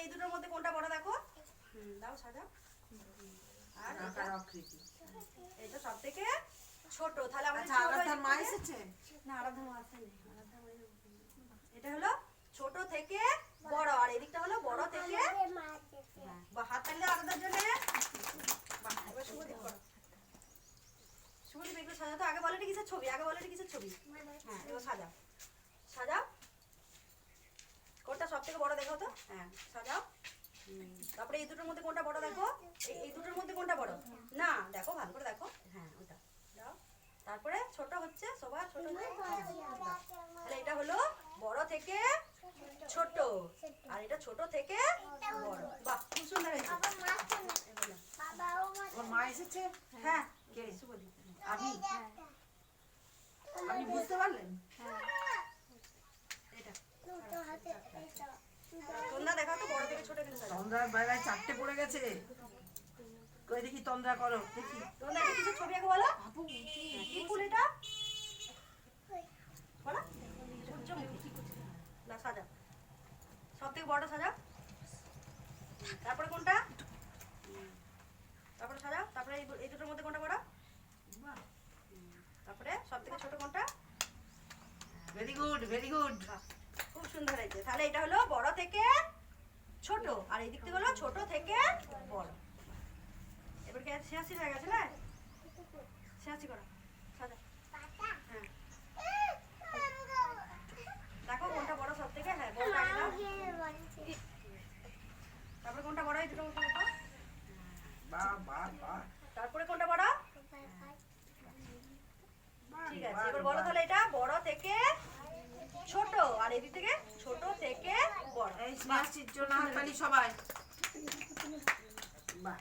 এই দুটোর মধ্যে কোনটা বড় দেখো? হুম দাও সাজাও আর এটা- সব থেকে ছোট। তাহলে আমাদের আচ্ছা ছোট আরাধার মা এসেছে? না আরাধার মা আসেনি। মা এটা হলো ছোট থেকে বড় আর এদিকটা হলো বড় থেকে হ্যাঁ, বা হাত তালি দাও আরাধার জন্য। শুভদীপ করো। শুভদীপ সাজাও তো আগে বলো কিসের ছবি? আগে বলো কিসের ছবি? হ্যাঁ এবার সাজাও সাজাও কোনটা সব থেকে বড় দেখো তো। হ্যাঁ সাজাও। তারপরে এই দুটোর মধ্যে কোনটা বড় দেখো? এই দুটোর মধ্যে কোনটা বড়? না দেখো ভালো করে দেখো। হ্যাঁ ওটা দাও। তারপরে ছোট হচ্ছে সবার ছোট। হ্যাঁ। তাহলে এটা হলো বড় থেকে ছোট। আর এটা ছোট থেকে বড়। বাহ খুব সুন্দর হয়েছে। মা এসেছে। হ্যাঁ কে? শুভদীপ তোমরা দেখাও তো বড় থেকে ছোট কিন্তু। তন্দ্রার বেলায় চারটে পড়ে গেছে। কই দেখি তন্দ্রা করো দেখি। এটা কিসের ছবি আগে বলো? হ্যাঁ, কি ফুল এটা? বলো। সূর্যমুখী না সাজা সব থেকে বড় সাজা তারপরে কোনটা? তারপরে সাজাও। তারপরে এই দুটোর মধ্যে কোনটা বড় তারপরে সব থেকে ছোট কোনটা? ভেরি গুড ভেরি গুড খুব সুন্দর হয়েছে। তাহলে এটা হলো বড় এই দিক থেকে হলো ছোট থেকে বড়। এবার কি ছিয়াশি হয়ে গেছে না? ছিয়াশি করো। হ্যাঁ। দেখো কোনটা বড় সব থেকে? হ্যাঁ বড় তারপরে কোনটা বড় এই দুটো তারপরে কোনটা বড়? ঠিক আছে এবার বলো তাহলে এটা বড় থেকে ছোট আর এদিক থেকে ছোট থেকে বড়। সবাই। বাহ।